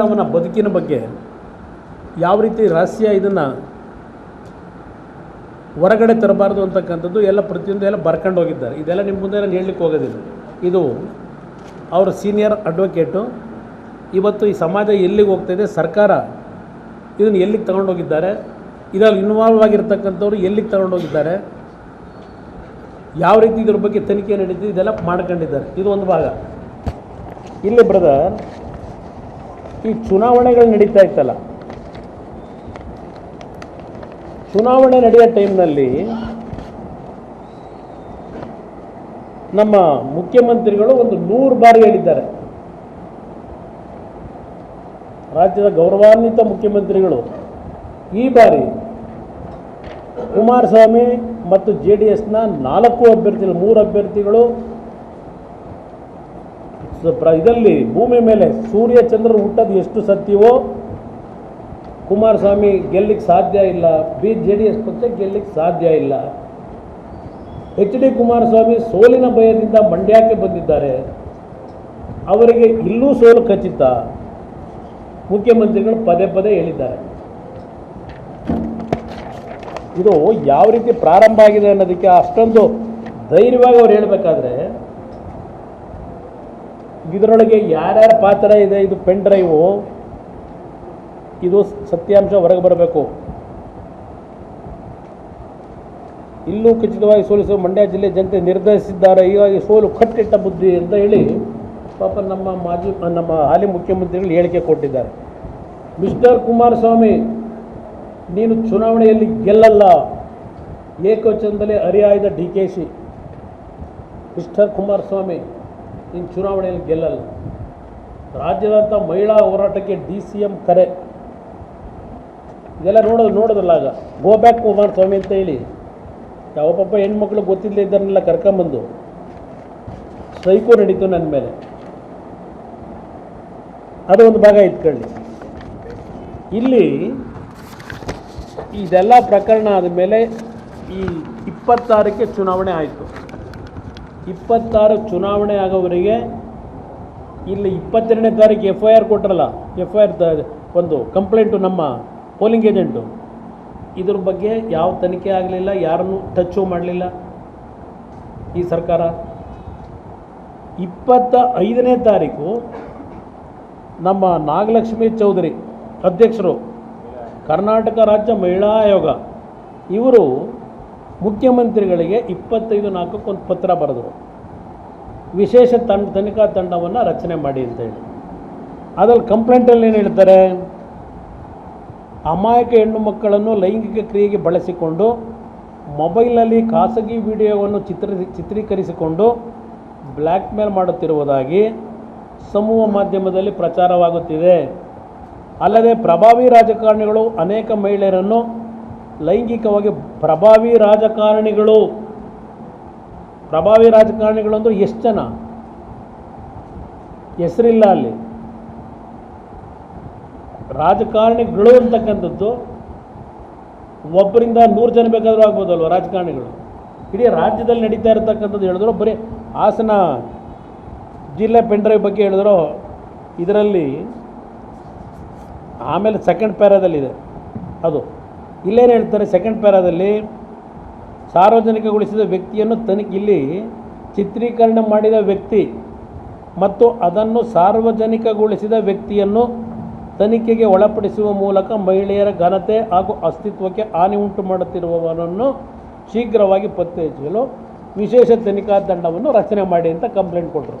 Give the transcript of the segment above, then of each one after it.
ಅವನ ಬದುಕಿನ ಬಗ್ಗೆ ಯಾವ ರೀತಿ ರಹಸ್ಯ ಇದನ್ನು ಹೊರಗಡೆ ತರಬಾರ್ದು ಅಂತಕ್ಕಂಥದ್ದು ಎಲ್ಲ ಪ್ರತಿಯೊಂದು ಎಲ್ಲ ಬರ್ಕೊಂಡು ಹೋಗಿದ್ದಾರೆ. ಇದೆಲ್ಲ ನಿಮ್ಮ ಮುಂದೆ ನಾನು ಹೇಳಲಿಕ್ಕೆ ಹೋಗೋದಿಲ್ಲ. ಇದು ಅವರ ಸೀನಿಯರ್ ಅಡ್ವೊಕೇಟು ಇವತ್ತು ಈ ಸಮಾಜ ಎಲ್ಲಿಗೆ ಹೋಗ್ತಾಯಿದೆ ಸರ್ಕಾರ ಇದನ್ನು ಎಲ್ಲಿಗೆ ತಗೊಂಡೋಗಿದ್ದಾರೆ ಇದರಲ್ಲಿ ಇನ್ವಾಲ್ವ್ ಆಗಿರ್ತಕ್ಕಂಥವ್ರು ಎಲ್ಲಿಗೆ ತಗೊಂಡೋಗಿದ್ದಾರೆ ಯಾವ ರೀತಿ ಇದ್ರ ಬಗ್ಗೆ ತನಿಖೆ ನಡೀತಿದೆ, ಇದೆಲ್ಲ ಮಾಡ್ಕೊಂಡಿದ್ದಾರೆ. ಇದು ಒಂದು ಭಾಗ. ಇಲ್ಲಿ ಬ್ರದರ್ ಈ ಚುನಾವಣೆಗಳು ನಡೀತಾ ಇತ್ತಲ್ಲ. ಚುನಾವಣೆ ನಡೆಯೋ ಟೈಮ್ನಲ್ಲಿ ನಮ್ಮ ಮುಖ್ಯಮಂತ್ರಿಗಳು ಒಂದು ನೂರು ಬಾರಿ ಹೇಳಿದ್ದಾರೆ. ರಾಜ್ಯದ ಗೌರವಾನ್ವಿತ ಮುಖ್ಯಮಂತ್ರಿಗಳು ಈ ಬಾರಿ ಕುಮಾರಸ್ವಾಮಿ ಮತ್ತು ಜೆ ಡಿ ಎಸ್ನ ನಾಲ್ಕು ಅಭ್ಯರ್ಥಿಗಳು, ಮೂರು ಅಭ್ಯರ್ಥಿಗಳು ಪ್ರ- ಇದರಲ್ಲಿ ಭೂಮಿ ಮೇಲೆ ಸೂರ್ಯ ಚಂದ್ರರು ಹುಟ್ಟೋದು ಎಷ್ಟು ಸತ್ಯವೋ, ಕುಮಾರಸ್ವಾಮಿ ಗೆಲ್ಲಿಕ್ಕೆ ಸಾಧ್ಯ ಇಲ್ಲ, ಬಿ ಜೆ ಡಿ ಎಸ್ ಪಕ್ಷ ಗೆಲ್ಲಿಕ್ಕೆ ಸಾಧ್ಯ ಇಲ್ಲ. ಎಚ್ ಡಿ ಕುಮಾರಸ್ವಾಮಿ ಸೋಲಿನ ಭಯದಿಂದ ಮಂಡ್ಯಕ್ಕೆ ಬಂದಿದ್ದಾರೆ. ಅವರಿಗೆ ಇಲ್ಲೂ ಸೋಲು ಖಚಿತ. ಮುಖ್ಯಮಂತ್ರಿಗಳು ಪದೇ ಪದೇ ಹೇಳಿದ್ದಾರೆ. ಇದು ಯಾವ ರೀತಿ ಪ್ರಾರಂಭ ಆಗಿದೆ ಅನ್ನೋದಕ್ಕೆ ಅಷ್ಟೊಂದು ಧೈರ್ಯವಾಗಿ ಅವ್ರು ಹೇಳಬೇಕಾದ್ರೆ ಇದರೊಳಗೆ ಯಾರ್ಯಾರ ಪಾತ್ರ ಇದೆ, ಇದು ಪೆನ್ ಡ್ರೈವು ಇದು ಸತ್ಯಾಂಶ ಹೊರಗೆ ಬರಬೇಕು. ಇಲ್ಲೂ ಖಚಿತವಾಗಿ ಸೋಲಿಸುವ ಮಂಡ್ಯ ಜಿಲ್ಲೆ ಜನತೆ ನಿರ್ಧರಿಸಿದ್ದಾರೆ. ಹೀಗಾಗಿ ಸೋಲು ಕಟ್ಟಿಟ್ಟ ಬುದ್ಧಿ ಅಂತ ಹೇಳಿ ಪಾಪ ನಮ್ಮ ಮಾಜಿ, ನಮ್ಮ ಹಾಲಿ ಮುಖ್ಯಮಂತ್ರಿಗಳು ಹೇಳಿಕೆ ಕೊಟ್ಟಿದ್ದಾರೆ. ಮಿಸ್ಟರ್ ಕುಮಾರಸ್ವಾಮಿ, ನೀನು ಚುನಾವಣೆಯಲ್ಲಿ ಗೆಲ್ಲಲ್ಲ. ಏಕವಚನದಲ್ಲಿ ಅರಿಯಾಯ್ದ D K C. Mister Kumaraswamy ನೀನು ಚುನಾವಣೆಯಲ್ಲಿ ಗೆಲ್ಲಲ್ಲ. ರಾಜ್ಯದಂಥ ಮಹಿಳಾ ಹೋರಾಟಕ್ಕೆ ಡಿ ಸಿ ಎಂ ಕರೆ. ಇದೆಲ್ಲ ನೋಡೋದು ನೋಡೋದಲ್ಲ ಆಗ. ಗೋ ಬ್ಯಾಕ್ ಕುಮಾರಸ್ವಾಮಿ ಅಂತ ಹೇಳಿ. ಯಾವ ಪಾಪ ಹೆಣ್ಮಕ್ಳು ಗೊತ್ತಿಲ್ಲದೆ ಇದ್ದಾರನ್ನೆಲ್ಲ ಕರ್ಕೊಂಬಂದು. ಸ್ಟ್ರೈಕು ನಡೀತು ನನ್ನ ಮೇಲೆ. ಅದು ಒಂದು ಭಾಗ ಇಟ್ಕೊಳ್ಳಿ ಇಲ್ಲಿ ಇದೆಲ್ಲ ಪ್ರಕರಣ ಆದಮೇಲೆ ಈ ಇಪ್ಪತ್ತಾರಕ್ಕೆ ಚುನಾವಣೆ ಆಯಿತು. ಇಪ್ಪತ್ತಾರು ಚುನಾವಣೆ ಆಗೋವರೆಗೆ ಇಲ್ಲಿ ಇಪ್ಪತ್ತೆರಡನೇ ತಾರೀಕು ಎಫ್ ಐ ಆರ್ ಕೊಟ್ರಲ್ಲ ಎಫ್ ಐ ಆರ್ ಒಂದು ಕಂಪ್ಲೇಂಟು ನಮ್ಮ ಪೋಲಿಂಗ್ ಏಜೆಂಟು ಇದ್ರ ಬಗ್ಗೆ ಯಾವ ತನಿಖೆ ಆಗಲಿಲ್ಲ, ಯಾರನ್ನು ಟಚ್ಚು ಮಾಡಲಿಲ್ಲ ಈ ಸರ್ಕಾರ. ಇಪ್ಪತ್ತ ಐದನೇ ತಾರೀಕು ನಮ್ಮ ನಾಗಲಕ್ಷ್ಮಿ ಚೌಧರಿ ಅಧ್ಯಕ್ಷರು, ಕರ್ನಾಟಕ ರಾಜ್ಯ ಮಹಿಳಾ ಆಯೋಗ, ಇವರು ಮುಖ್ಯಮಂತ್ರಿಗಳಿಗೆ ಇಪ್ಪತ್ತೈದು ನಾಲ್ಕಕ್ಕೆ ಒಂದು ಪತ್ರ ಬರೆದರು. ವಿಶೇಷ ತಂಡ, ತನಿಖಾ ತಂಡವನ್ನು ರಚನೆ ಮಾಡಿ ಅಂತ ಹೇಳಿ. ಅದರಲ್ಲಿ ಕಂಪ್ಲೇಂಟಲ್ಲಿ ಏನು ಹೇಳ್ತಾರೆ? ಅಮಾಯಕ ಹೆಣ್ಣು ಮಕ್ಕಳನ್ನು ಲೈಂಗಿಕ ಕ್ರಿಯೆಗೆ ಬಳಸಿಕೊಂಡು ಮೊಬೈಲಲ್ಲಿ ಖಾಸಗಿ ವಿಡಿಯೋವನ್ನು ಚಿತ್ರ, ಚಿತ್ರೀಕರಿಸಿಕೊಂಡು ಬ್ಲ್ಯಾಕ್ ಮೇಲ್ ಮಾಡುತ್ತಿರುವುದಾಗಿ ಸಮೂಹ ಮಾಧ್ಯಮದಲ್ಲಿ ಪ್ರಚಾರವಾಗುತ್ತಿದೆ. ಅಲ್ಲದೆ ಪ್ರಭಾವಿ ರಾಜಕಾರಣಿಗಳು ಅನೇಕ ಮಹಿಳೆಯರನ್ನು ಲೈಂಗಿಕವಾಗಿ ಪ್ರಭಾವಿ ರಾಜಕಾರಣಿಗಳು ಪ್ರಭಾವಿ ರಾಜಕಾರಣಿಗಳು ಅಂದ್ರೆ ಎಷ್ಟು ಜನ? ಹೆಸರಿಲ್ಲ ಅಲ್ಲಿ. ರಾಜಕಾರಣಿಗಳು ಅಂತಕ್ಕಂಥದ್ದು ಒಬ್ಬರಿಂದ ನೂರು ಜನ ಬೇಕಾದರೂ ಆಗ್ಬೋದಲ್ವ ರಾಜಕಾರಣಿಗಳು? ಇಡೀ ರಾಜ್ಯದಲ್ಲಿ ನಡೀತಾ ಇರತಕ್ಕಂಥದ್ದು ಹೇಳಿದ್ರು, ಬರೀ ಹಾಸನ ಜಿಲ್ಲೆ ಪೆಂಡ್ರೈವ್ ಬಗ್ಗೆ ಹೇಳಿದ್ರು. ಇದರಲ್ಲಿ ಆಮೇಲೆ ಸೆಕೆಂಡ್ ಪ್ಯಾರಾದಲ್ಲಿದೆ ಅದು. ಇಲ್ಲೇನು ಹೇಳ್ತಾರೆ ಸೆಕೆಂಡ್ ಪ್ಯಾರಾದಲ್ಲಿ ಸಾರ್ವಜನಿಕಗೊಳಿಸಿದ ವ್ಯಕ್ತಿಯನ್ನು ತನಿಖೆ, ಇಲ್ಲಿ ಚಿತ್ರೀಕರಣ ಮಾಡಿದ ವ್ಯಕ್ತಿ ಮತ್ತು ಅದನ್ನು ಸಾರ್ವಜನಿಕಗೊಳಿಸಿದ ವ್ಯಕ್ತಿಯನ್ನು ತನಿಖೆಗೆ ಒಳಪಡಿಸುವ ಮೂಲಕ ಮಹಿಳೆಯರ ಘನತೆ ಹಾಗೂ ಅಸ್ತಿತ್ವಕ್ಕೆ ಹಾನಿ ಉಂಟು ಮಾಡುತ್ತಿರುವವನನ್ನು ಶೀಘ್ರವಾಗಿ ಪತ್ತೆ ಹಚ್ಚಲು ವಿಶೇಷ ತನಿಖಾ ತಂಡವನ್ನು ರಚನೆ ಮಾಡಿ ಅಂತ ಕಂಪ್ಲೇಂಟ್ ಕೊಟ್ಟರು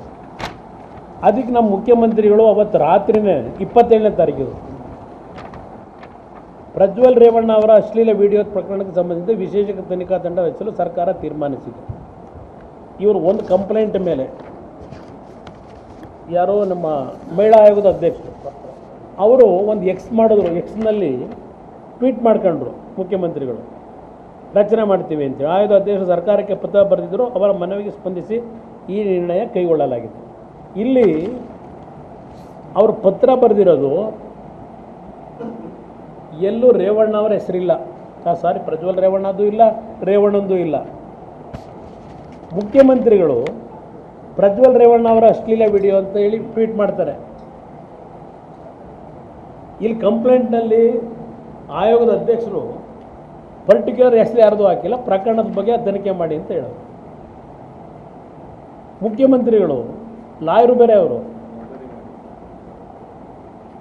ಅದಕ್ಕೆ ನಮ್ಮ ಮುಖ್ಯಮಂತ್ರಿಗಳು ಅವತ್ತು ರಾತ್ರಿನೇ ಇಪ್ಪತ್ತೇಳನೇ ತಾರೀಕಿದು ಪ್ರಜ್ವಲ್ ರೇವಣ್ಣ ಅವರ ಅಶ್ಲೀಲ ವಿಡಿಯೋ ಪ್ರಕರಣಕ್ಕೆ ಸಂಬಂಧಿಸಿದ ವಿಶೇಷ ತನಿಖಾ ತಂಡ ರಚಿಸಲು ಸರ್ಕಾರ ತೀರ್ಮಾನಿಸಿದೆ. ಇವರು ಒಂದು ಕಂಪ್ಲೇಂಟ್ ಮೇಲೆ ಯಾರೋ ನಮ್ಮ ಮಹಿಳಾ ಆಯೋಗದ ಅಧ್ಯಕ್ಷರು, ಅವರು ಒಂದು ಎಕ್ಸ್ ಮಾಡಿದ್ರು ಎಕ್ಸ್ನಲ್ಲಿ ಟ್ವೀಟ್ ಮಾಡ್ಕೊಂಡ್ರು ಮುಖ್ಯಮಂತ್ರಿಗಳು. ರಚನೆ ಮಾಡ್ತೀವಿ ಅಂತೇಳಿ ಆಯೋಗದ ಅಧ್ಯಕ್ಷರು ಸರ್ಕಾರಕ್ಕೆ ಪತ್ರ ಬರೆದಿದ್ದರು ಅವರ ಮನವಿಗೆ ಸ್ಪಂದಿಸಿ ಈ ನಿರ್ಣಯ ಕೈಗೊಳ್ಳಲಾಗಿದೆ. ಇಲ್ಲಿ ಅವರು ಪತ್ರ ಬರೆದಿರೋದು ಎಲ್ಲೂ ರೇವಣ್ಣ ಅವರ ಹೆಸರಿಲ್ಲ ಸಾರಿ ಪ್ರಜ್ವಲ್ ರೇವಣ್ಣದು ಇಲ್ಲ, ರೇವಣ್ಣಂದು ಇಲ್ಲ. ಮುಖ್ಯಮಂತ್ರಿಗಳು ಪ್ರಜ್ವಲ್ ರೇವಣ್ಣ ಅವರ ಅಶ್ಲೀಲ ವಿಡಿಯೋ ಅಂತ ಹೇಳಿ ಟ್ವೀಟ್ ಮಾಡ್ತಾರೆ. ಇಲ್ಲಿ ಕಂಪ್ಲೇಂಟ್ನಲ್ಲಿ ಆಯೋಗದ ಅಧ್ಯಕ್ಷರು ಪರ್ಟಿಕ್ಯುಲರ್ ಹೆಸರು ಯಾರ್ದು ಹಾಕಿಲ್ಲ, ಪ್ರಕರಣದ ಬಗ್ಗೆ ತನಿಖೆ ಮಾಡಿ ಅಂತ ಹೇಳೋದು. ಮುಖ್ಯಮಂತ್ರಿಗಳು, ಲಾಯರು ಬೇರೆ ಅವರು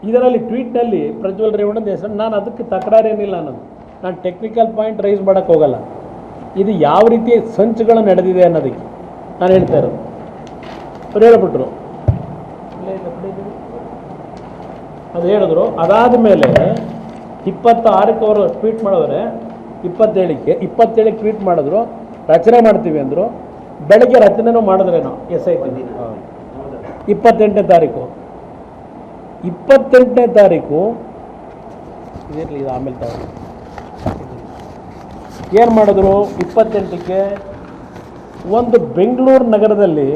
ಇದರಲ್ಲಿ ಟ್ವೀಟ್ನಲ್ಲಿ ಪ್ರಜ್ವಲ್ ರೇವಣ್ಣ ಹೆಸರು, ನಾನು ಅದಕ್ಕೆ ತಕರಾರೇನಿಲ್ಲ ಅನ್ನೋದು ನಾನು ಟೆಕ್ನಿಕಲ್ ಪಾಯಿಂಟ್ ರೈಸ್ ಮಾಡೋಕ್ಕೆ ಹೋಗಲ್ಲ. ಇದು ಯಾವ ರೀತಿ ಸಂಚುಗಳು ನಡೆದಿದೆ ಅನ್ನೋದಕ್ಕೆ ನಾನು ಹೇಳ್ತಾ ಇರೋದು. ಅವ್ರು ಹೇಳ್ಬಿಟ್ರು. ಅದು ಹೇಳಿದ್ರು. ಅದಾದ ಮೇಲೆ ಇಪ್ಪತ್ತಾರಕ್ಕೆ ಅವರು ಟ್ವೀಟ್ ಮಾಡಿದ್ರೆ ಇಪ್ಪತ್ತೇಳಕ್ಕೆ ಇಪ್ಪತ್ತೇಳಕ್ಕೆ ಟ್ವೀಟ್ ಮಾಡಿದ್ರು, ರಚನೆ ಮಾಡ್ತೀವಿ ಅಂದರು. ಬೆಳಗ್ಗೆ ರಚನೆನೂ ಮಾಡಿದ್ರೇನೋ ಎಸ್ ಐ ಟಿ. ಇಪ್ಪತ್ತೆಂಟನೇ ತಾರೀಕು. ಇಪ್ಪತ್ತೆಂಟನೇ ತಾರೀಕು. ಇದಿರಲಿ, ಇದು ಆಮೇಲೆ ತಗೊಳ್ಳಿ ಏನು ಮಾಡಿದ್ರು? ಇಪ್ಪತ್ತೆಂಟಕ್ಕೆ ಒಂದು ಬೆಂಗಳೂರು ನಗರದಲ್ಲಿ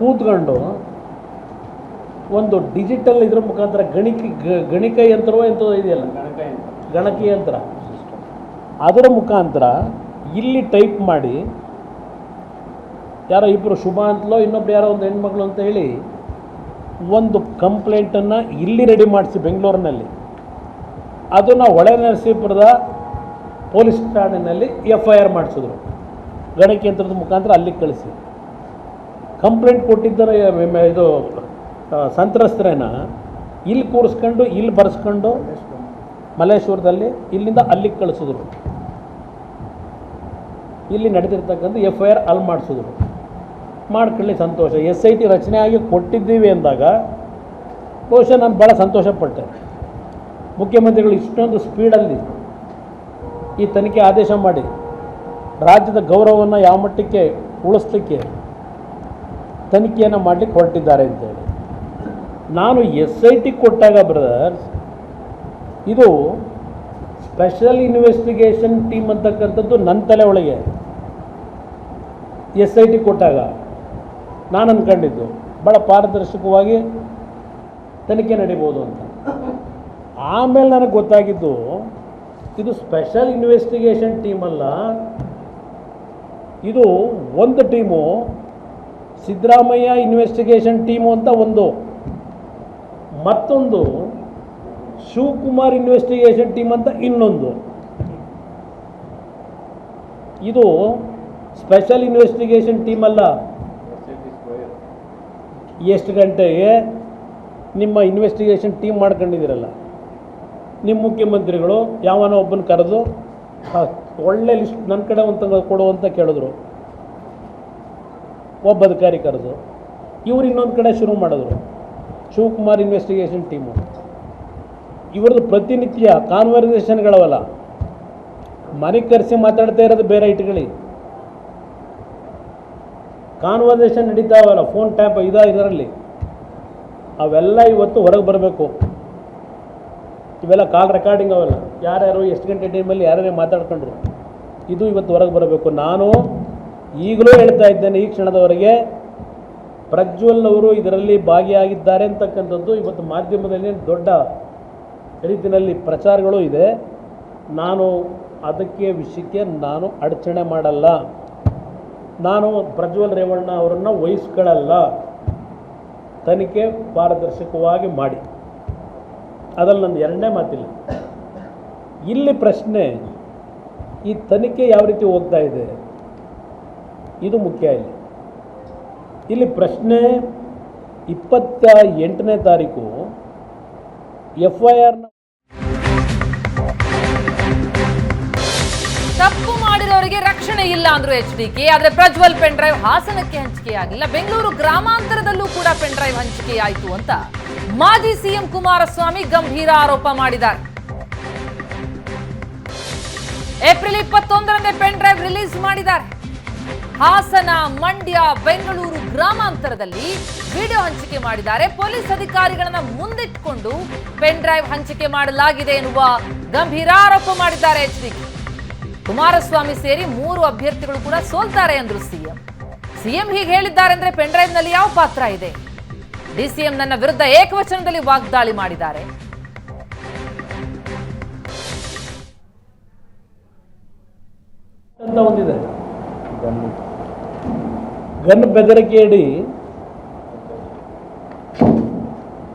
ಕೂತ್ಕೊಂಡು ಒಂದು ಡಿಜಿಟಲ್ ಇದ್ರ ಮುಖಾಂತರ ಗಣಿಕ ಗಣಿಕ ಯಂತ್ರವೋ ಎಂಥದೋ ಇದೆಯಲ್ಲ? ಗಣಕ ಯಂತ್ರ. ಅದರ ಮುಖಾಂತರ ಇಲ್ಲಿ ಟೈಪ್ ಮಾಡಿ, ಯಾರೋ ಇಬ್ಬರು ಶುಭ ಅಂತಲೋ ಇನ್ನೊಬ್ರು ಯಾರೋ ಒಂದು ಹೆಣ್ಮಕ್ಳು ಅಂತ ಹೇಳಿ ಒಂದು ಕಂಪ್ಲೇಂಟನ್ನು ಇಲ್ಲಿ ರೆಡಿ ಮಾಡಿಸಿ ಬೆಂಗಳೂರಿನಲ್ಲಿ. ಅದನ್ನು ಹೊಳೆ ನರಸೀಪುರದ ಪೊಲೀಸ್ ಠಾಣೆಯಲ್ಲಿ ಎಫ್ ಐ ಆರ್ ಮಾಡಿಸಿದ್ರು. ಗಣಕಯಂತ್ರದ ಮುಖಾಂತರ ಅಲ್ಲಿಗೆ ಕಳಿಸಿ. ಕಂಪ್ಲೇಂಟ್ ಕೊಟ್ಟಿದ್ದರೆ ಇದು ಸಂತ್ರಸ್ತರೇನ, ಇಲ್ಲಿ ಕೂರಿಸ್ಕೊಂಡು, ಇಲ್ಲಿ ಬರೆಸ್ಕೊಂಡು ಮಲ್ಲೇಶ್ವರದಲ್ಲಿ ಇಲ್ಲಿಂದ ಅಲ್ಲಿಗೆ ಕಳಿಸಿದ್ರು. ಇಲ್ಲಿ ನಡೆದಿರ್ತಕ್ಕಂಥ ಎಫ್ ಐ ಆರ್ ಅಲ್ಲಿ ಮಾಡಿಸಿದ್ರು. ಮಾಡ್ಕೊಳ್ಳಿ ಸಂತೋಷ. ಎಸ್ ಐ ಟಿ ರಚನೆ ಆಗಿ ಕೊಟ್ಟಿದ್ದೀವಿ ಅಂದಾಗ ಬಹುಶಃ ನಾನು ಭಾಳ ಸಂತೋಷಪಟ್ಟೆ. ಮುಖ್ಯಮಂತ್ರಿಗಳು ಇಷ್ಟೊಂದು ಸ್ಪೀಡಲ್ಲಿ ಈ ತನಿಖೆ ಆದೇಶ ಮಾಡಿ, ರಾಜ್ಯದ ಗೌರವವನ್ನು ಯಾವ ಮಟ್ಟಕ್ಕೆ ಉಳಿಸ್ಲಿಕ್ಕೆ ತನಿಖೆಯನ್ನು ಮಾಡಲಿಕ್ಕೆ ಹೊರಟಿದ್ದಾರೆ ಅಂತೇಳಿ. ನಾನು ಎಸ್ ಐ ಟಿ ಕೊಟ್ಟಾಗ ಬ್ರದರ್ಸ್ ಇದು ಸ್ಪೆಷಲ್ ಇನ್ವೆಸ್ಟಿಗೇಷನ್ ಟೀಮ್ ಅಂತಕ್ಕಂಥದ್ದು ನನ್ನ ತಲೆ ಒಳಗೆ. ಎಸ್ ಐ ಟಿ ಕೊಟ್ಟಾಗ ನಾನು ಅಂದ್ಕೊಂಡಿದ್ದು ಭಾಳ ಪಾರದರ್ಶಕವಾಗಿ ತನಿಖೆ ನಡೀಬೋದು ಅಂತ. ಆಮೇಲೆ ನನಗೆ ಗೊತ್ತಾಗಿದ್ದು, ಇದು ಸ್ಪೆಷಲ್ ಇನ್ವೆಸ್ಟಿಗೇಷನ್ ಟೀಮ್ ಅಲ್ಲ. ಇದು ಒಂದು ಟೀಮು ಸಿದ್ದರಾಮಯ್ಯ ಇನ್ವೆಸ್ಟಿಗೇಷನ್ ಟೀಮು ಅಂತ ಒಂದು. ಮತ್ತೊಂದು ಶಿವಕುಮಾರ್ ಇನ್ವೆಸ್ಟಿಗೇಷನ್ ಟೀಮ್ ಅಂತ ಇನ್ನೊಂದು. ಇದು ಸ್ಪೆಷಲ್ ಇನ್ವೆಸ್ಟಿಗೇಷನ್ ಟೀಮ್ ಅಲ್ಲ. ಎಷ್ಟು ಗಂಟೆಗೆ ನಿಮ್ಮ ಇನ್ವೆಸ್ಟಿಗೇಷನ್ ಟೀಮ್ ಮಾಡ್ಕೊಂಡಿದ್ದೀರಲ್ಲ? ನಿಮ್ಮ ಮುಖ್ಯಮಂತ್ರಿಗಳು ಯಾವನೋ ಒಬ್ಬನ ಕರೆದು "ಹಾ, ಒಳ್ಳೆ ಲಿಸ್ಟ್ ನನ್ನ ಕಡೆ ಒಂದು ಕೊಡು ಅಂತ ಕೇಳಿದ್ರು. ಒಬ್ಬ ಅಧಿಕಾರಿ ಕರೆದು ಇವ್ರು ಇನ್ನೊಂದು ಕಡೆ ಶುರು ಮಾಡಿದ್ರು. ಶಿವಕುಮಾರ್ ಇನ್ವೆಸ್ಟಿಗೇಷನ್ ಟೀಮು ಇವ್ರದ್ದು ಪ್ರತಿನಿತ್ಯ ಕಾನ್ವರ್ಸೇಷನ್ಗಳವಲ್ಲ ಮನೆ ಕರೆಸಿ ಮಾತಾಡ್ತಾ ಇರೋದು ಬೇರೆ ಇಟ್ಕೊಳ್ಳಿ. ಕಾನ್ವರ್ಸೇಷನ್ ನಡೀತಾವಲ್ಲ, ಫೋನ್ ಟ್ಯಾಪ್ ಇದ ಇದರಲ್ಲಿ. ಅವೆಲ್ಲ ಇವತ್ತು ಹೊರಗೆ ಬರಬೇಕು. ಇವೆಲ್ಲ ಕಾಲ್ ರೆಕಾರ್ಡಿಂಗ್ ಅವೆಲ್ಲ. ಯಾರ್ಯಾರು, ಎಷ್ಟು ಗಂಟೆ ಟೈಮಲ್ಲಿ ಯಾರ್ಯಾರು ಮಾತಾಡ್ಕೊಂಡ್ರು. ಇದು ಇವತ್ತು ಹೊರಗೆ ಬರಬೇಕು. ನಾನು ಈಗಲೂ ಹೇಳ್ತಾ ಇದ್ದೇನೆ, ಈ ಕ್ಷಣದವರೆಗೆ ಪ್ರಜ್ವಲ್ ಅವರು ಇದರಲ್ಲಿ ಭಾಗಿಯಾಗಿದ್ದಾರೆ ಅಂತಕ್ಕಂಥದ್ದು ಇವತ್ತು ಮಾಧ್ಯಮದಲ್ಲಿ ದೊಡ್ಡ ರೀತಿಯಲ್ಲಿ ಪ್ರಚಾರಗಳು ಇದೆ. ನಾನು ಅದಕ್ಕೆ ವಿಷಯಕ್ಕೆ ನಾನು ಅಡಚಣೆ ಮಾಡಲ್ಲ. ನಾನು ಪ್ರಜ್ವಲ್ ರೇವಣ್ಣ ಅವರನ್ನು ವಹಿಸ್ಕೊಳ್ಳಲ್ಲ. ತನಿಖೆ ಪಾರದರ್ಶಕವಾಗಿ ಮಾಡಿ. ಅದ್ರಲ್ಲಿ ನನ್ನ ಎರಡನೇ ಮಾತಿಲ್ಲ. ಇಲ್ಲಿ ಪ್ರಶ್ನೆ, ಈ ತನಿಖೆ ಯಾವ ರೀತಿ ಹೋಗ್ತಾ ಇದೆ? ಇದು ಮುಖ್ಯ ಇಲ್ಲಿ. ಇಲ್ಲಿ ಪ್ರಶ್ನೆ ಇಪ್ಪತ್ತ ಎಂಟನೇ ತಾರೀಕು ಎಫ್ ಐ ಆರ್ನ ತಪ್ಪು ಮಾಡಿರೋರಿಗೆ ರಕ್ಷಣೆ ಇಲ್ಲ ಅಂದ್ರು ಎಚ್ ಡಿ ಕೆ, ಆದ್ರೆ ಪ್ರಜ್ವಲ್ ಪೆನ್ ಡ್ರೈವ್ ಹಾಸನಕ್ಕೆ ಹಂಚಿಕೆಯಾಗಿಲ್ಲ. ಬೆಂಗಳೂರು ಗ್ರಾಮಾಂತರದಲ್ಲೂ ಕೂಡ ಪೆನ್ ಡ್ರೈವ್ ಹಂಚಿಕೆಯಾಯಿತು ಅಂತ ಮಾಜಿ ಸಿಎಂ ಕುಮಾರಸ್ವಾಮಿ ಗಂಭೀರ ಆರೋಪ ಮಾಡಿದ್ದಾರೆ. ಏಪ್ರಿಲ್ ಇಪ್ಪತ್ತೊಂದರಂದೇ ಪೆನ್ ಡ್ರೈವ್ ರಿಲೀಸ್ ಮಾಡಿದ್ದಾರೆ. ಹಾಸನ, ಮಂಡ್ಯ, ಬೆಂಗಳೂರು ಗ್ರಾಮಾಂತರದಲ್ಲಿ ವಿಡಿಯೋ ಹಂಚಿಕೆ ಮಾಡಿದ್ದಾರೆ. ಪೊಲೀಸ್ ಅಧಿಕಾರಿಗಳನ್ನ ಮುಂದಿಟ್ಟುಕೊಂಡು ಪೆನ್ ಡ್ರೈವ್ ಹಂಚಿಕೆ ಮಾಡಲಾಗಿದೆ ಎನ್ನುವ ಗಂಭೀರ ಆರೋಪ ಮಾಡಿದ್ದಾರೆ ಎಚ್ ಡಿ ಕುಮಾರಸ್ವಾಮಿ ಸೇರಿ ಮೂರು ಅಭ್ಯರ್ಥಿಗಳು ಕೂಡ ಸೋಲ್ತಾರೆ ಅಂದ್ರು ಸಿಎಂ. ಸಿಎಂ ಹೀಗೆ ಹೇಳಿದ್ದಾರೆ ಅಂದ್ರೆ ಪೆನ್ ಡ್ರೈವ್ನಲ್ಲಿ ಯಾವ ಪಾತ್ರ ಇದೆ? ಡಿಸಿಎಂ ನನ್ನ ವಿರುದ್ಧ ಏಕವಚನದಲ್ಲಿ ವಾಗ್ದಾಳಿ ಮಾಡಿದ್ದಾರೆ. ಅಂತ ಗನ್ ಬೆದರಿಕೆಯಡಿ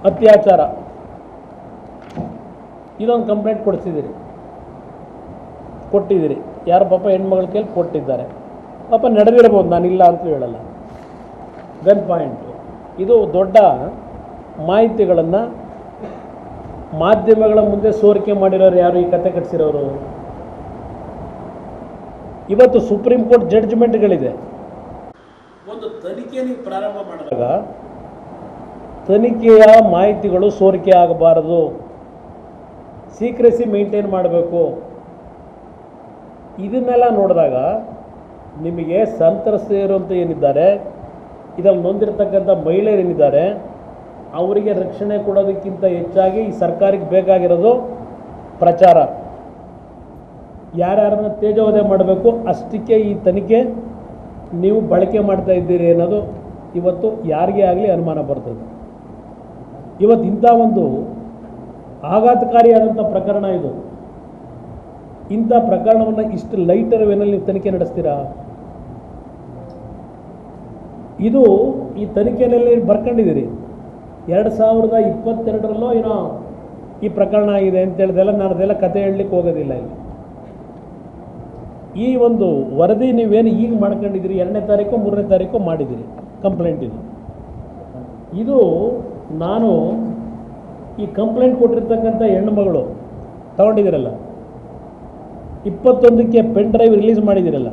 ಅತ್ಯಾಚಾರ. ಇದೊಂದು ಕಂಪ್ಲೇಂಟ್ ಕೊಡಿಸಿದ್ದೀರಿ. ಕೊಟ್ಟಿದ್ದೀರಿ. ಯಾರು ಪಾಪ ಹೆಣ್ಮಗಳ ಕೈಲಿ ಕೊಟ್ಟಿದ್ದಾರೆ. ಪಾಪ ನಡೆದಿರ್ಬೋದು ನಾನಿಲ್ಲ ಅಂತ ಹೇಳಲ್ಲ. ಗನ್ ಪಾಯಿಂಟ್ ಇದು ದೊಡ್ಡ ಮಾಹಿತಿಗಳನ್ನು ಮಾಧ್ಯಮಗಳ ಮುಂದೆ ಸೋರಿಕೆ ಮಾಡಿರೋರು ಯಾರು ಈ ಕತೆ ಕಟ್ಟಿಸಿರೋರು ಇವತ್ತು ಸುಪ್ರೀಂ ಕೋರ್ಟ್ ಜಡ್ಜ್ಮೆಂಟ್ಗಳಿದೆ ಒಂದು ತನಿಖೆ ನೀವು ಪ್ರಾರಂಭ ಮಾಡಿದಾಗ ತನಿಖೆಯ ಮಾಹಿತಿಗಳು ಸೋರಿಕೆ ಆಗಬಾರದು. ಸೀಕ್ರೆಸಿ ಮೇಂಟೈನ್ ಮಾಡಬೇಕು. ಇದನ್ನೆಲ್ಲ ನೋಡಿದಾಗ ನಿಮಗೆ ಸಂತ್ರಸ್ತೆಯರು ಅಂತ ಏನಿದ್ದಾರೆ, ಇದರಲ್ಲಿ ನೊಂದಿರತಕ್ಕಂಥ ಮಹಿಳೆಯರೇನಿದ್ದಾರೆ ಅವರಿಗೆ ರಕ್ಷಣೆ ಕೊಡೋದಕ್ಕಿಂತ ಹೆಚ್ಚಾಗಿ ಈ ಸರ್ಕಾರಕ್ಕೆ ಬೇಕಾಗಿರೋದು ಪ್ರಚಾರ. ಯಾರ್ಯಾರನ್ನ ತೇಜೋವಧೆ ಮಾಡಬೇಕು, ಅಷ್ಟಕ್ಕೆ ಈ ತನಿಖೆ ನೀವು ಬಳಕೆ ಮಾಡ್ತಾ ಇದ್ದೀರಿ ಅನ್ನೋದು ಇವತ್ತು ಯಾರಿಗೆ ಆಗಲಿ ಅನುಮಾನ ಬರ್ತದೆ. ಇವತ್ತು ಇಂಥ ಒಂದು ಆಘಾತಕಾರಿಯಾದಂಥ ಪ್ರಕರಣ ಇದು. ಇಂಥ ಪ್ರಕರಣವನ್ನು ಇಷ್ಟು ಲೈಟರ್ ವೇನಲ್ಲಿ ನೀವು ತನಿಖೆ ನಡೆಸ್ತೀರಾ? ಇದು ಈ ತನಿಖೆಯಲ್ಲಿ ಬರ್ಕೊಂಡಿದ್ದೀರಿ. ಎರಡು ಸಾವಿರದ ಇಪ್ಪತ್ತೆರಡರಲ್ಲೋ ಏನೋ ಈ ಪ್ರಕರಣ ಆಗಿದೆ ಅಂತ ಹೇಳಿದೆಲ್ಲ ನಾನು ಅದೆಲ್ಲ ಕತೆ ಹೇಳಲಿಕ್ಕೆ ಹೋಗೋದಿಲ್ಲ ಇಲ್ಲಿ. ಈ ಒಂದು ವರದಿ ನೀವೇನು ಈಗ ಮಾಡ್ಕೊಂಡಿದ್ದೀರಿ, ಎರಡನೇ ತಾರೀಕು, ಮೂರನೇ ತಾರೀಕು ಮಾಡಿದ್ದೀರಿ ಕಂಪ್ಲೇಂಟ್ ಇದು ಇದು ನಾನು ಈ ಕಂಪ್ಲೇಂಟ್ ಕೊಟ್ಟಿರ್ತಕ್ಕಂಥ ಹೆಣ್ಣುಮಗಳು ತಗೊಂಡಿದ್ದೀರಲ್ಲ ಇಪ್ಪತ್ತೊಂದಕ್ಕೆ ಪೆನ್ ಡ್ರೈವ್ ರಿಲೀಸ್ ಮಾಡಿದಿರಲ್ಲ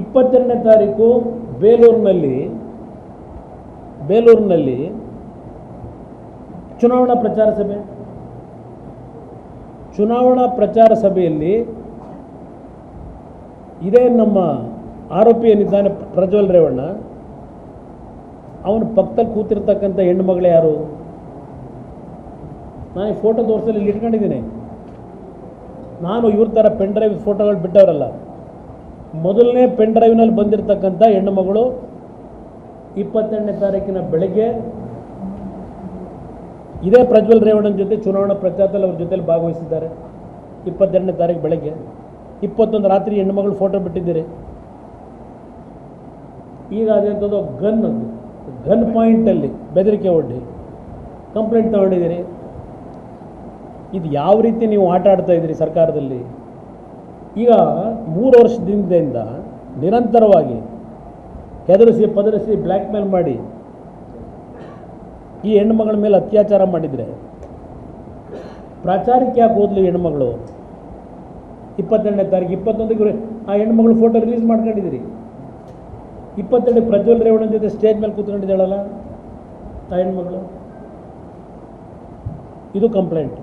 ಇಪ್ಪತ್ತೆರಡನೇ ತಾರೀಕು ಬೇಲೂರಿನಲ್ಲಿ ಬೇಲೂರಿನಲ್ಲಿ ಚುನಾವಣಾ ಪ್ರಚಾರ ಸಭೆ. ಚುನಾವಣಾ ಪ್ರಚಾರ ಸಭೆಯಲ್ಲಿ ಇದೇ ನಮ್ಮ ಆರೋಪಿ ಏನಿದ್ದಾನೆ ಪ್ರಜ್ವಲ್ ರೇವಣ್ಣ. ಅವನ ಪಕ್ಕದಲ್ಲಿ ಕೂತಿರ್ತಕ್ಕಂಥ ಹೆಣ್ಣು ಮಗಳು ಯಾರು? ನಾನು ಈ ಫೋಟೋ ತೋರಿಸಲು ಇಲ್ಲಿ ಇಟ್ಕೊಂಡಿದ್ದೀನಿ. ನಾನು ಇವ್ರ ಥರ ಪೆನ್ ಡ್ರೈವ್ ಫೋಟೋಗಳು ಬಿಟ್ಟವರಲ್ಲ. ಮೊದಲನೇ ಪೆನ್ ಡ್ರೈವ್ನಲ್ಲಿ ಬಂದಿರತಕ್ಕಂಥ ಹೆಣ್ಣು ಮಗಳು ಇಪ್ಪತ್ತೆರಡನೇ ತಾರೀಕಿನ ಬೆಳಗ್ಗೆ ಇದೇ ಪ್ರಜ್ವಲ್ ರೇವಣ್ಣನ ಜೊತೆ ಚುನಾವಣಾ ಪ್ರಚಾರದಲ್ಲಿ ಅವ್ರ ಜೊತೆಲಿ ಭಾಗವಹಿಸಿದ್ದಾರೆ. ಇಪ್ಪತ್ತೆರಡನೇ ತಾರೀಕು ಬೆಳಗ್ಗೆ. ಇಪ್ಪತ್ತೊಂದು ರಾತ್ರಿ ಹೆಣ್ಣುಮಗಳು ಫೋಟೋ ಬಿಟ್ಟಿದ್ದೀರಿ. ಈಗ ಅದೇಂಥದ್ದು ಗನ್ ಗನ್ ಪಾಯಿಂಟಲ್ಲಿ ಬೆದರಿಕೆ ಒಡ್ಡಿ. ಕಂಪ್ಲೇಂಟ್ ತಗೊಂಡಿದ್ದೀರಿ. ಇದು ಯಾವ ರೀತಿ ನೀವು ಆಟ ಆಡ್ತಾ ಇದ್ದೀರಿ ಸರ್ಕಾರದಲ್ಲಿ? ಈಗ ಮೂರು ವರ್ಷದಿಂದ ನಿರಂತರವಾಗಿ ಹೆದರಿಸಿ, ಪದರಿಸಿ ಬ್ಲ್ಯಾಕ್ ಮೇಲ್ ಮಾಡಿ, ಈ ಹೆಣ್ಮಗಳ ಮೇಲೆ ಅತ್ಯಾಚಾರ ಮಾಡಿದರೆ ಪ್ರಚಾರಕ್ಕೆ ಯಾಕೆ ಹೋದ್ಲು ಹೆಣ್ಮಗಳು ಇಪ್ಪತ್ತೆರಡನೇ ತಾರೀಕು ಇಪ್ಪತ್ತೊಂದಕ್ಕೆ ಆ ಹೆಣ್ಮಗಳು ಫೋಟೋ ರಿಲೀಸ್ ಮಾಡ್ಕೊಂಡಿದ್ದೀರಿ. ಇಪ್ಪತ್ತೆರಡು ಪ್ರಜ್ವಲ್ ರೇವಣ್ಣ ಜೊತೆ ಸ್ಟೇಜ್ ಮೇಲೆ ಕೂತ್ಕೊಂಡಿದ್ದಾಳಲ್ಲ, ಆ ಹೆಣ್ಮಗಳು ಇದು ಕಂಪ್ಲೇಂಟ್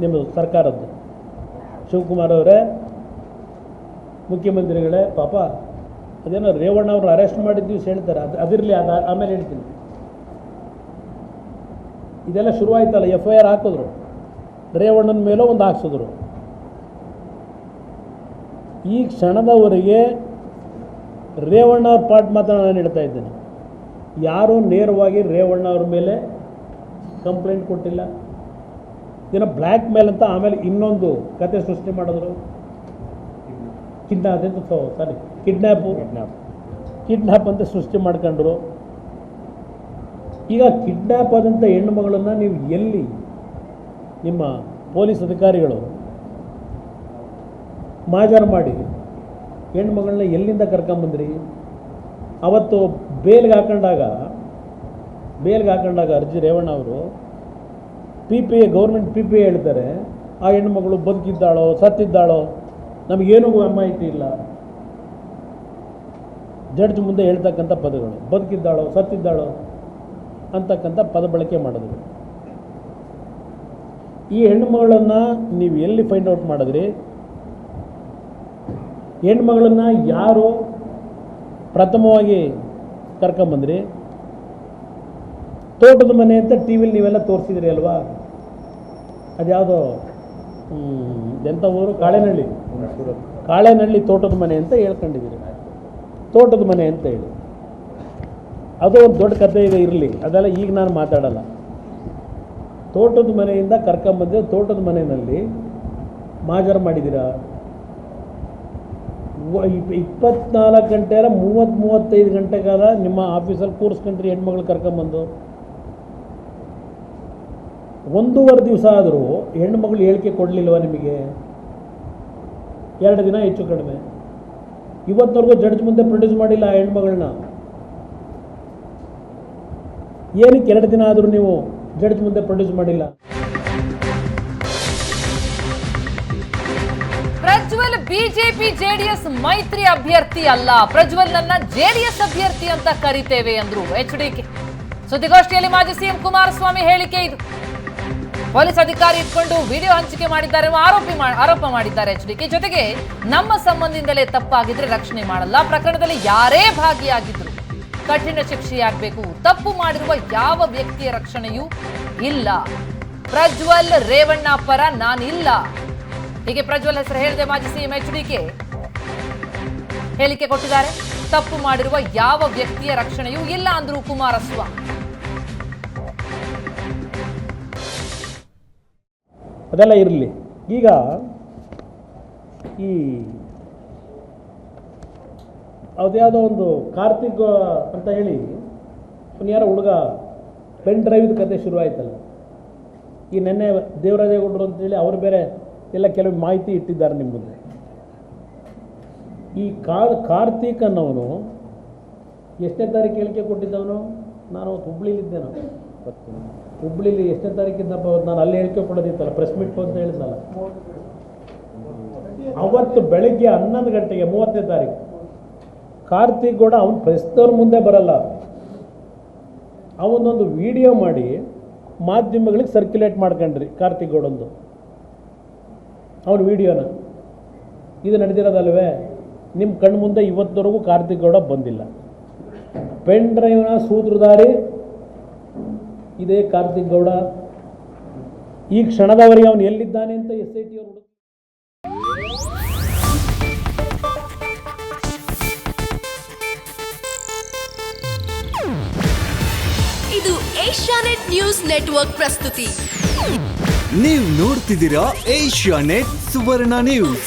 ನಿಮ್ಮದು ಸರ್ಕಾರದ್ದು. ಶಿವಕುಮಾರ್ ಅವರೇ, ಮುಖ್ಯಮಂತ್ರಿಗಳೇ, ಪಾಪ, ಅದೇನೋ ರೇವಣ್ಣ ಅವರು ಅರೆಸ್ಟ್ ಮಾಡಿದ್ದೀವಿ ಹೇಳ್ತಾರೆ. ಅದು ಅದಿರಲಿ, ಅದು ಆಮೇಲೆ ಹೇಳ್ತೀನಿ. ಇದೆಲ್ಲ ಶುರುವಾಯ್ತಲ್ಲ ಎಫ್ ಐ ಆರ್ ಹಾಕಿದ್ರು. ರೇವಣ್ಣನ ಮೇಲೂ ಒಂದು ಹಾಕ್ಸಿದ್ರು. ಈ ಕ್ಷಣದವರೆಗೆ ರೇವಣ್ಣ ಅವ್ರ ಪಾಠ ಮಾತ್ರ ನಾನು ಹೇಳ್ತಾ ಇದ್ದೇನೆ. ಯಾರೂ ನೇರವಾಗಿ ರೇವಣ್ಣ ಅವ್ರ ಮೇಲೆ ಕಂಪ್ಲೇಂಟ್ ಕೊಟ್ಟಿಲ್ಲ. ಏನೋ ಬ್ಲ್ಯಾಕ್ ಮೇಲ್ ಅಂತ ಆಮೇಲೆ ಇನ್ನೊಂದು ಕತೆ ಸೃಷ್ಟಿ ಮಾಡಿದ್ರು. ಕಿಡ್ನಾಪ್ ಅಂತ ಸಾರಿ ಕಿಡ್ನ್ಯಾಪು ಕಿಡ್ನ್ಯಾಪ್ ಅಂತ ಸೃಷ್ಟಿ ಮಾಡ್ಕೊಂಡ್ರು. ಈಗ ಕಿಡ್ನ್ಯಾಪ್ ಆದಂಥ ಹೆಣ್ಣು ಮಗಳನ್ನು ನೀವು ಎಲ್ಲಿ ನಿಮ್ಮ ಪೊಲೀಸ್ ಅಧಿಕಾರಿಗಳು ಮಾಜರ್ ಮಾಡಿ ಹೆಣ್ಮಗಳನ್ನ ಎಲ್ಲಿಂದ ಕರ್ಕೊಂಬಂದ್ರಿ? ಅವತ್ತು ಬೇಲ್ಗೆ ಹಾಕೊಂಡಾಗ ಬೇಲ್ಗೆ ಹಾಕೊಂಡಾಗ ಅರ್ಜಿ ರೇವಣ್ಣ ಅವರು P P A government P P A ಹೇಳ್ತಾರೆ, ಆ ಹೆಣ್ಮಗಳು ಬದುಕಿದ್ದಾಳೋ, ಸತ್ತಿದ್ದಾಳೋ, ನಮಗೇನೂ ಮಾಹಿತಿ ಇಲ್ಲ. ಜಡ್ಜ್ ಮುಂದೆ ಹೇಳ್ತಕ್ಕಂಥ ಪದಗಳು, ಬದುಕಿದ್ದಾಳೋ, ಸತ್ತಿದ್ದಾಳೋ ಅಂತಕ್ಕಂಥ ಪದ ಬಳಕೆ ಮಾಡಿದ್ರು. ಈ ಹೆಣ್ಣುಮಗಳನ್ನು ನೀವು ಎಲ್ಲಿ ಫೈಂಡ್ ಔಟ್ ಮಾಡಿದ್ರಿ? ಹೆಣ್ಮಗಳನ್ನು ಯಾರು ಪ್ರಥಮವಾಗಿ ಕರ್ಕೊಂಬಂದ್ರಿ? ತೋಟದ ಮನೆ ಅಂತ ಟಿ ವಿಲಿ ನೀವೆಲ್ಲ ತೋರಿಸಿದ್ರಿ ಅಲ್ವಾ? ಅದ್ಯಾವುದೋ ಎಂಥ ಊರು ಕಾಳೆನಹಳ್ಳಿ ಕಾಳೆನಹಳ್ಳಿ ತೋಟದ ಮನೆ ಅಂತ ಹೇಳ್ಕೊಂಡಿದ್ದೀರಿ. ತೋಟದ ಮನೆ ಅಂತ ಹೇಳಿ. ಅದು ಒಂದು ದೊಡ್ಡ ಕಥೆ ಇದೆ ಇರಲಿ. ಅದೆಲ್ಲ ಈಗ ನಾನು ಮಾತಾಡಲ್ಲ. ತೋಟದ ಮನೆಯಿಂದ ಕರ್ಕೊಂಬಂದು ತೋಟದ ಮನೆಯಲ್ಲಿ ಮಾಜರ್ ಮಾಡಿದ್ದೀರಾ? ಇಪ್ಪತ್ನಾಲ್ಕು ಗಂಟೆ ಮೂವತ್ತು ಮೂವತ್ತೈದು ಗಂಟೆ ಕಾಲ ನಿಮ್ಮ ಆಫೀಸಲ್ಲಿ ಕೂರಿಸ್ಕೊಂಡ್ರಿ ಹೆಣ್ಮಗಳು ಕರ್ಕೊಂಬಂದು. ಒಂದೂವರೆ ದಿವಸ ಆದರೂ ಹೆಣ್ಮಗಳು ಹೇಳಿಕೆ ಕೊಡಲಿಲ್ವ ನಿಮಗೆ? ಎರಡು ದಿನ ಹೆಚ್ಚು ಕಡಿಮೆ. ಇವತ್ತವರೆಗೂ ಜಡ್ಜ್ ಮುಂದೆ ಪ್ರೊಡ್ಯೂಸ್ ಮಾಡಿಲ್ಲ ಆ ಹೆಣ್ಮಗಳನ್ನ ಏನಕ್ಕೆ ಎರಡು ದಿನ ಆದರೂ ನೀವು ಜಡ್ಜ್ ಮುಂದೆ ಪ್ರೊಡ್ಯೂಸ್ ಮಾಡಿಲ್ಲ? ಪ್ರಜ್ವಲ್ ಬಿಜೆಪಿ ಜೆಡಿಎಸ್ ಮೈತ್ರಿ ಅಭ್ಯರ್ಥಿ ಅಲ್ಲ. ಪ್ರಜ್ವಲ್ ನನ್ನ ಜೆಡಿಎಸ್ ಅಭ್ಯರ್ಥಿ ಅಂತ ಕರಿತೇವೆ ಅಂದ್ರು. ಎಚ್ ಡಿಕೆ ಸುದ್ದಿಗೋಷ್ಠಿಯಲ್ಲಿ ಮಾಜಿ ಸಿಎಂ ಕುಮಾರಸ್ವಾಮಿ ಹೇಳಿಕೆ ಇದು. ಪೊಲೀಸ್ ಅಧಿಕಾರಿ ಇಟ್ಕೊಂಡು ವಿಡಿಯೋ ಹಂಚಿಕೆ ಮಾಡಿದ್ದಾರೆ ಆರೋಪಿ ಆರೋಪ ಮಾಡಿದ್ದಾರೆ ಎಚ್ ಡಿಕೆ ಜೊತೆಗೆ ನಮ್ಮ ಸಂಬಂಧದಿಂದಲೇ ತಪ್ಪಾಗಿದ್ರೆ ರಕ್ಷಣೆ ಮಾಡಲ್ಲ. ಪ್ರಕರಣದಲ್ಲಿ ಯಾರೇ ಭಾಗಿಯಾಗಿದ್ರು ಕಠಿಣ ಶಿಕ್ಷೆಯಾಗಬೇಕು. ತಪ್ಪು ಮಾಡಿರುವ ಯಾವ ವ್ಯಕ್ತಿಯ ರಕ್ಷಣೆಯೂ ಇಲ್ಲ. ಪ್ರಜ್ವಲ್ ರೇವಣ್ಣ ಪರ ನಾನಿಲ್ಲ. ಹೀಗೆ ಪ್ರಜ್ವಲ್ ಹೆಸರು ಹೇಳಿದೆ ಮಾಜಿ ಸಿಎಂ ಎಚ್ ಡಿಕೆ ಹೇಳಿಕೆ ಕೊಟ್ಟಿದ್ದಾರೆ. ತಪ್ಪು ಮಾಡಿರುವ ಯಾವ ವ್ಯಕ್ತಿಯ ರಕ್ಷಣೆಯೂ ಇಲ್ಲ ಅಂದ್ರು ಕುಮಾರಸ್ವಾಮಿ. ಅದೆಲ್ಲ ಇರಲಿ. ಈಗ ಈ ಅದ್ಯಾವುದೋ ಒಂದು ಕಾರ್ತಿಕ್ ಅಂತ ಹೇಳಿ ಯಾರೋ ಹುಡುಗ ಪೆನ್ ಡ್ರೈವ್ದು ಕತೆ ಶುರುವಾಯ್ತಲ್ಲ ಈ ನೆನ್ನೆ ದೇವರಾಜೇಗೌಡರು ಅಂತೇಳಿ ಅವರು ಬೇರೆ ಎಲ್ಲ ಕೆಲವು ಮಾಹಿತಿ ಇಟ್ಟಿದ್ದಾರೆ ನಿಮ್ಮ ಮುಂದೆ. ಈ ಕಾರ್ ಕಾರ್ತಿಕ್ ಅನ್ನೋನು ಎಷ್ಟನೇ ತಾರೀಕು ಹೇಳಿಕೆ ಕೊಟ್ಟಿದ್ದವನು? ನಾನು ಅವತ್ತು ಹುಬ್ಳಿಲಿದ್ದೇನೋ ಹುಬ್ಳಿಲಿ ಎಷ್ಟನೇ ತಾರೀಕಿದ್ದಪ್ಪ ನಾನು ಅಲ್ಲಿ ಹೇಳಿಕೆ ಕೊಡೋದಿತ್ತಲ್ಲ ಪ್ರೆಸ್ ಮೀಟ್ ಅಂತ ಹೇಳಿದ್ನಲ್ಲ? ಅವತ್ತು ಬೆಳಗ್ಗೆ ಹನ್ನೊಂದು ಗಂಟೆಗೆ ಮೂವತ್ತನೇ ತಾರೀಕು. ಕಾರ್ತಿಕ್ ಗೌಡ ಅವನು ಪ್ರೆಸ್ನವ್ರ ಮುಂದೆ ಬರಲ್ಲ. ಅವನೊಂದು ವಿಡಿಯೋ ಮಾಡಿ ಮಾಧ್ಯಮಗಳಿಗೆ ಸರ್ಕ್ಯುಲೇಟ್ ಮಾಡ್ಕೊಂಡ್ರಿ ಕಾರ್ತಿಕ್ ಗೌಡಂದು. ಅವನ ವಿಡಿಯೋನ ಇದು ನಡೆದಿರೋದಲ್ವೇ? ನಿಮ್ಮ ಕಣ್ಮುಂದೆ ಇವತ್ತವರೆಗೂ ಕಾರ್ತಿಕ್ ಗೌಡ ಬಂದಿಲ್ಲ. ಪೆನ್ ಡ್ರೈವ್ನ ಸೂತ್ರಧಾರಿ ಇದೇ ಕಾರ್ತಿಕ್ ಗೌಡ. ಈ ಕ್ಷಣದವರೆಗೆ ಅವನು ಎಲ್ಲಿದ್ದಾನೆ ಅಂತ ಎಸ್ ಐ ಟಿ ಅವರು ಇದು ಏಷ್ಯಾನೆಟ್ ನ್ಯೂಸ್ ನೆಟ್ವರ್ಕ್ ಪ್ರಸ್ತುತಿ. ನೀವು ನೋಡ್ತಿದ್ದೀರಾ ಏಷ್ಯಾ ನೆಟ್ ಸುವರ್ಣ ನ್ಯೂಸ್.